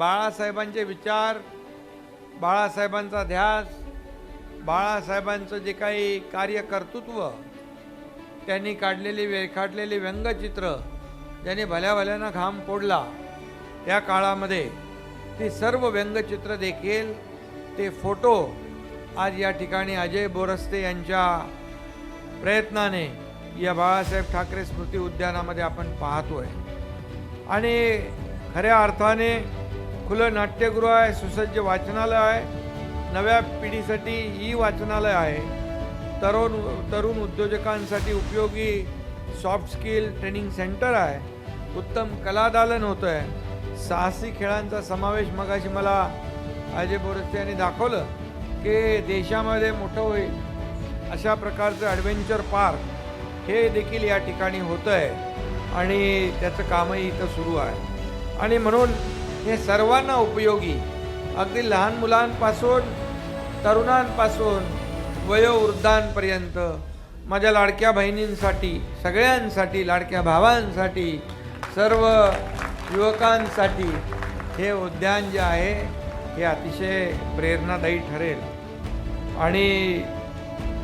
बाळासाहेबांचे विचार बाळासाहेबांचा ध्यास बाळासाहेबांचं जे काही कार्यकर्तृत्व त्यांनी काढलेली रेखाटलेली व्यंगचित्र ज्यांनी भल्या भल्यानं घाम फोडला त्या काळामध्ये ती सर्व व्यंगचित्र देखील ते फोटो आज या ठिकाणी अजय बोरस्ते यांच्या प्रयत्नाने या बाळासाहेब ठाकरे स्मृती उद्यानामध्ये आपण पाहतोय. आणि खऱ्या अर्थाने खुलं नाट्यगृह आहे सुसज्ज वाचनालय आहे. नव्या पिढीसाठी ई वाचनालय आहे. तरुण तरुण उद्योजकांसाठी उपयोगी सॉफ्ट स्किल ट्रेनिंग सेंटर आहे. उत्तम कलादालन होतं आहे साहसी खेळांचा समावेश मगाशी मला अजय बोरस्ते यांनी दाखवलं की देशामध्ये मोठं होईल अशा प्रकारचं ॲडव्हेंचर पार्क हे देखील या ठिकाणी होतं आहे आणि त्याचं कामही इथं सुरू आहे. आणि म्हणून हे सर्वांना उपयोगी. अगदी लहान मुलांपासून तरुणांपासून वयोवृद्धांपर्यंत माझ्या लाडक्या बहिणींसाठी सगळ्यांसाठी लाडक्या भावांसाठी सर्व युवकांसाठी हे उद्यान जे आहे हे अतिशय प्रेरणादायी ठरेल. आणि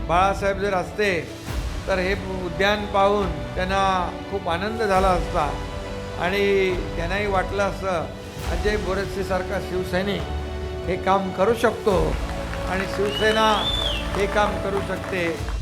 बाळासाहेब जर असते तर हे उद्यान पाहून त्यांना खूप आनंद झाला असता आणि त्यांनाही वाटलं असतं अजय बोरसेसारखा शिवसैनिक हे काम करू शकतो. आणि शिवसेना हे काम करू शकते.